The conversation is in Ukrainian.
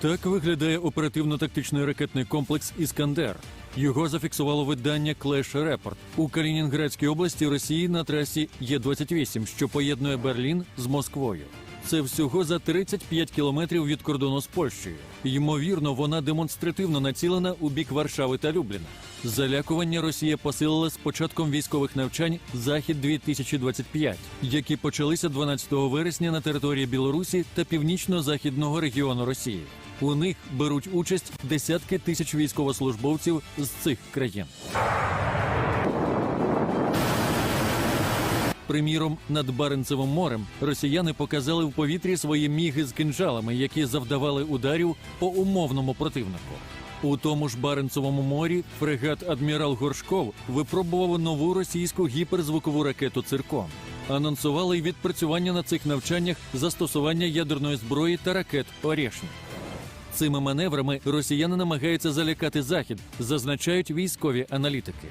Так виглядає оперативно-тактичний ракетний комплекс Іскандер. Його зафіксувало видання Clash Report у Калінінградській області Росії на трасі Є-28, що поєднує Берлін з Москвою. Це всього за 35 кілометрів від кордону з Польщею. Ймовірно, вона демонстративно націлена у бік Варшави та Любліна. Залякування Росія посилила з початком військових навчань Захід 2025 які почалися 12 вересня на території Білорусі та північно-західного регіону Росії. У них беруть участь десятки тисяч військовослужбовців з цих країн. Приміром, над Баренцевим морем росіяни показали в повітрі свої міги з кинжалами, які завдавали ударів по умовному противнику. У тому ж Баренцевому морі фрегат Адмірал Горшков випробував нову російську гіперзвукову ракету Циркон. Анонсували й відпрацювання на цих навчаннях застосування ядерної зброї та ракет Орєшник. Цими маневрами росіяни намагаються залякати захід, зазначають військові аналітики.